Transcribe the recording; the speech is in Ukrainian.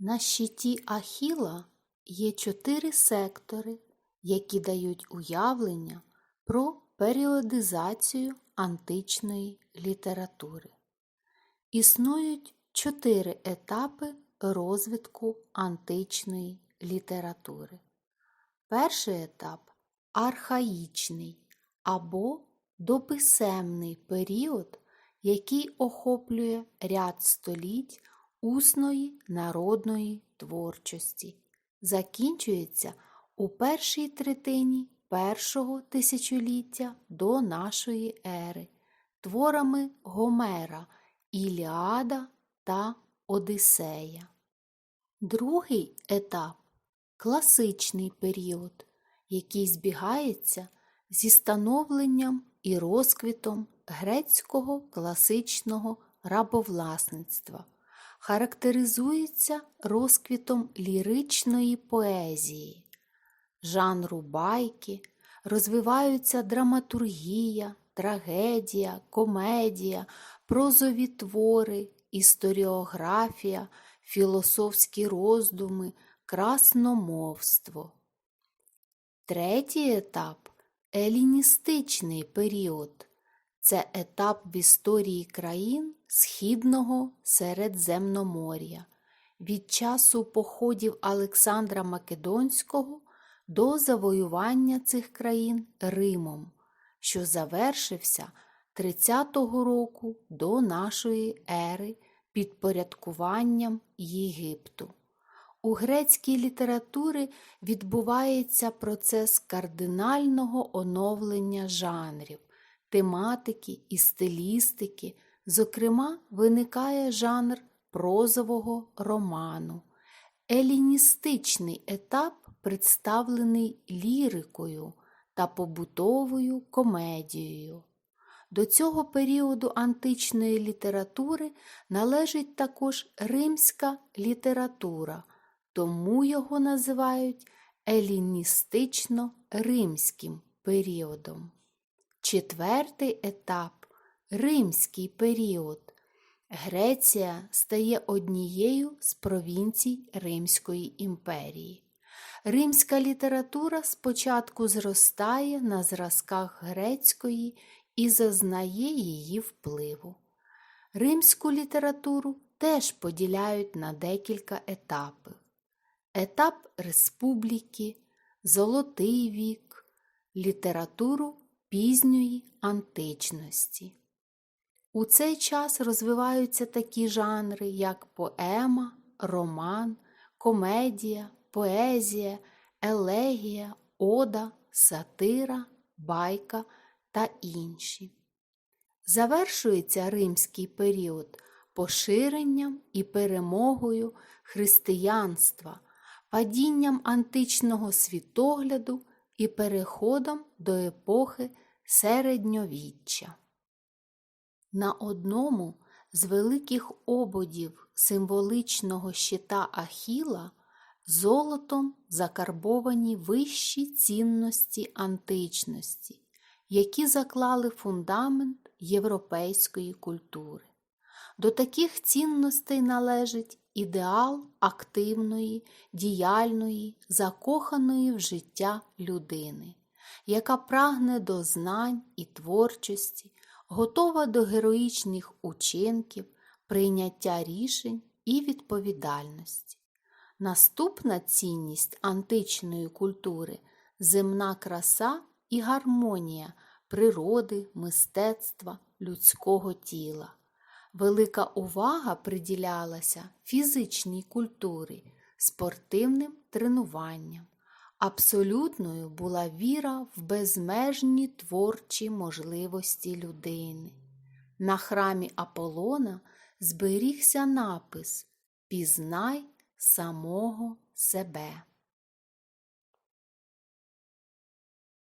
На щиті Ахіла є чотири сектори, які дають уявлення про періодизацію античної літератури. Існують чотири етапи розвитку античної літератури. Перший етап архаїчний або дописемний період, який охоплює ряд століть усної народної творчості, закінчується у першій третині першого тисячоліття до нашої ери творами Гомера Іліада та Одисея. Другий етап класичний період, який збігається зі становленням і розквітом грецького класичного рабовласництва, характеризується розквітом ліричної поезії, жанру байки, розвиваються драматургія, трагедія, комедія, прозові твори, історіографія, філософські роздуми, красномовство. Третій етап еліністичний період. Це етап в історії країн Східного Середземномор'я від часу походів Олександра Македонського до завоювання цих країн Римом, що завершився 30-го року до нашої ери підпорядкуванням Єгипту. У грецькій літературі відбувається процес кардинального оновлення жанрів, тематики і стилістики. Зокрема, виникає жанр прозового роману. Еліністичний етап представлений лірикою та побутовою комедією. До цього періоду античної літератури належить також римська література, тому його називають еліністично-римським періодом. Четвертий етап римський період. Греція стає однією з провінцій Римської імперії. Римська література спочатку зростає на зразках грецької і зазнає її впливу. Римську літературу теж поділяють на декілька етапів: етап республіки, Золотий вік, літературу пізньої античності. У цей час розвиваються такі жанри, як поема, роман, комедія, поезія, елегія, ода, сатира, байка та інші. Завершується римський період поширенням і перемогою християнства, падінням античного світогляду і переходом до епохи середньовіччя. На одному з великих ободів символичного щита Ахіла золотом закарбовані вищі цінності античності, які заклали фундамент європейської культури. До таких цінностей належить ідеал активної, діяльної, закоханої в життя людини, яка прагне до знань і творчості, готова до героїчних учинків, прийняття рішень і відповідальності. Наступна цінність античної культури земна краса і гармонія природи, мистецтва, людського тіла. Велика увага приділялася фізичній культурі, спортивним тренуванням. Абсолютною була віра в безмежні творчі можливості людини. На храмі Аполлона зберігся напис Пізнай самого себе.